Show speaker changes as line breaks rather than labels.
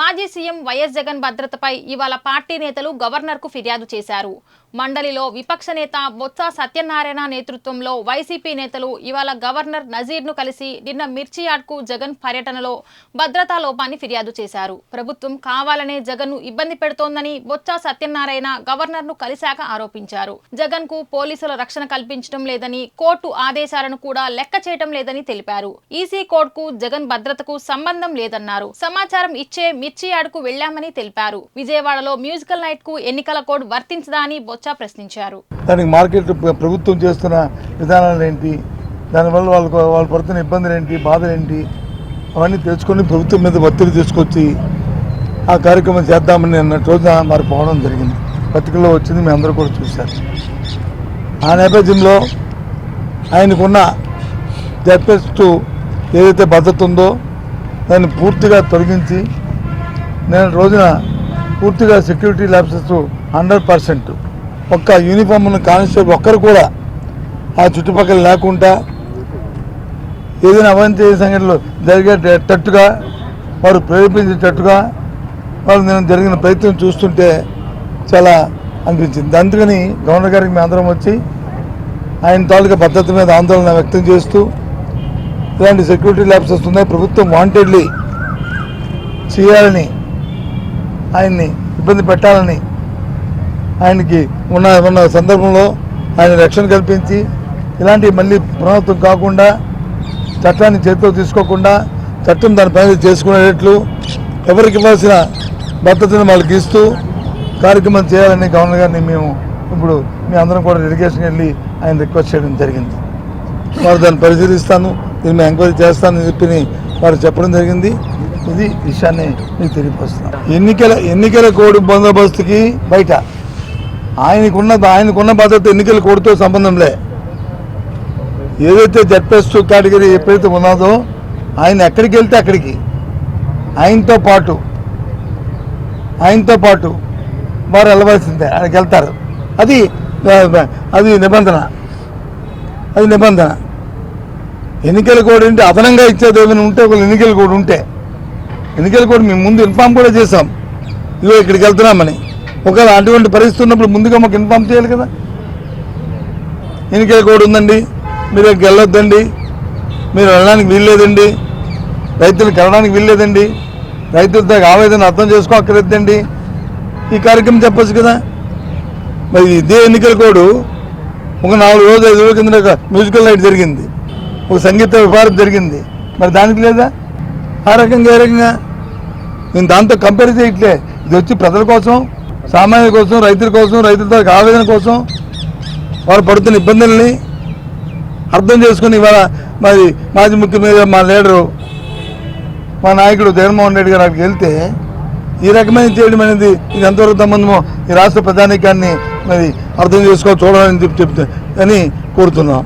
మాజీ CM YS Jagan భద్రతపై ఇవాళ పార్టీ నేతలు గవర్నర్కు ఫిర్యాదు చేశారు. మండలిలో విపక్ష నేత బొత్స సత్యనారాయణ నేతృత్వంలో వైసీపీ నేతలు ఇవాళ గవర్నర్ నజీర్ను కలిసి నిన్న మిర్చియాడ్కు జగన్ పర్యటనలో భద్రతా లోపాన్ని ఫిర్యాదు చేశారు. ప్రభుత్వం కావాలనే జగన్ను ఇబ్బంది పెడుతోందని బొత్స సత్యనారాయణ గవర్నర్ను కలిశాక ఆరోపించారు. జగన్కు పోలీసుల రక్షణ కల్పించడం లేదని కోర్టు ఆదేశాలను కూడా లెక్క చేయడం లేదని తెలిపారు. ఈసీ కోర్టుకు జగన్ భద్రతకు సంబంధం లేదన్నారు. సమాచారం ఇచ్చే మిర్చి వెళ్ళామని తెలిపారు. విజయవాడలో మ్యూజికల్ నైట్కు ఎన్నికల కోడ్ వర్తించదా అని బొత్స ప్రశ్నించారు.
దానికి మార్కెట్ ప్రభుత్వం చేస్తున్న విధానాలు ఏంటి? దానివల్ల వాళ్ళకు వాళ్ళు పడుతున్న ఇబ్బందులు ఏంటి? బాధలు ఏంటి? అవన్నీ తెలుసుకొని ప్రభుత్వం మీద ఒత్తిడి తీసుకొచ్చి ఆ కార్యక్రమం చేద్దామని అన్నట్టు రోజున మరి పోవడం జరిగింది. పత్రికల్లో వచ్చింది మీ అందరూ కూడా చూశారు. ఆ నేపథ్యంలో ఆయనకున్న జడ్పెస్ట్ ఏదైతే భద్రత ఉందో దాన్ని పూర్తిగా తొలగించి నేను రోజున పూర్తిగా సెక్యూరిటీ ల్యాబ్సెస్ హండ్రెడ్ పర్సెంట్ ఒక్క యూనిఫామ్ ఉన్న కానిస్టేబుల్ ఒక్కరు కూడా ఆ చుట్టుపక్కల లేకుండా ఏదైనా అవంతి సంఘటనలు జరిగేటట్టుగా వారు ప్రేరేపించేటట్టుగా వాళ్ళు నేను జరిగిన ప్రయత్నం చూస్తుంటే చాలా అనిపించింది. అందుకని గవర్నర్ గారికి మేము అందరం వచ్చి ఆయన తాలూకా భద్రత మీద ఆందోళన వ్యక్తం చేస్తూ ఇలాంటి సెక్యూరిటీ ల్యాబ్సెస్ ఉన్నాయి ప్రభుత్వం వాంటెడ్లీ చేయాలని ఆయన్ని ఇబ్బంది పెట్టాలని ఆయనకి ఉన్న ఉన్న సందర్భంలో ఆయన రక్షణ కల్పించి ఇలాంటివి మళ్ళీ పునరావృతం కాకుండా చట్టాన్ని చేతిలో తీసుకోకుండా చట్టం దాని పని చేసుకునేటట్లు ఎవరికి ఇవ్వాల్సిన భద్రతను వాళ్ళకి ఇస్తూ కార్యక్రమం చేయాలని గవర్నర్ గారిని మేము ఇప్పుడు మీ అందరం కూడా డెలిగేషన్ వెళ్ళి ఆయన రిక్వెస్ట్ చేయడం జరిగింది. వారు దాన్ని పరిశీలిస్తాను దీన్ని ఎంక్వైరీ చేస్తానని చెప్పి వారు చెప్పడం జరిగింది. ఇది విషయాన్ని మీకు తెలియపరుస్తున్నాం. ఎన్నికల ఎన్నికల కోడ్ బందోబస్తుకి బయట. ఆయనకున్న ఆయనకున్న భద్రత ఎన్నికల కోడ్తో సంబంధం లే. ఏదైతే జడ్పెస్ట్ కేటగిరీ ఎప్పుడైతే ఉన్నదో ఆయన ఎక్కడికి వెళ్తే అక్కడికి. ఆయనతో పాటు ఆయనతో పాటు వారు వెళ్ళవలసిందే. ఆయనకి వెళ్తారు. అది అది నిబంధన. అది నిబంధన. ఎన్నికల కోడ్ ఉంటే అదనంగా ఇచ్చేది ఏమైనా ఉంటే ఒక ఎన్నికల కోడ్ ఉంటే. ఎన్నికల కోడ్ మేము ముందు ఇన్ఫామ్ కూడా చేసాం ఇదిగో ఇక్కడికి వెళ్తున్నామని. ఒకవేళ అటువంటి పరిస్థితి ఉన్నప్పుడు ముందుగా మాకు ఇన్ఫామ్ చేయాలి కదా. ఎన్నికల కోడ్ ఉందండి? మీరు ఇక్కడికి వెళ్ళొద్దండి. మీరు వెళ్ళడానికి వీల్లేదండి. రైతులు వెళ్ళడానికి వీల్లేదండి. రైతులతో ఆవేదన అర్థం చేసుకోక్కర్లేదండి. ఈ కార్యక్రమం చెప్పచ్చు కదా. మరి ఇదే ఎన్నికల కోడ్ ఒక నాలుగు రోజులు ఐదు రోజుల కింద ఒక మ్యూజికల్ నైట్ జరిగింది. ఒక సంగీత విపారం జరిగింది. మరి దానికి లేదా? ఆ రకంగా ఏ రకంగా? నేను దాంతో కంపేర్ చేయట్లే. ఇది వచ్చి ప్రజల కోసం సామాన్యుల కోసం రైతుల కోసం రైతులతో ఆవేదన కోసం వారు పడుతున్న ఇబ్బందుల్ని అర్థం చేసుకుని ఇవాళ మరి మాజీ ముఖ్యమంత్రి మా లీడరు మా నాయకుడు జగన్మోహన్ రెడ్డి గారు అక్కడికి వెళ్తే ఈ రకమైన చేయడం అనేది ఇది ఎంతవరకు సంబంధమో ఈ రాష్ట్ర ప్రధానికాన్ని మరి అర్థం చేసుకో చూడాలని చెప్పి చెప్తే అని కోరుతున్నాం.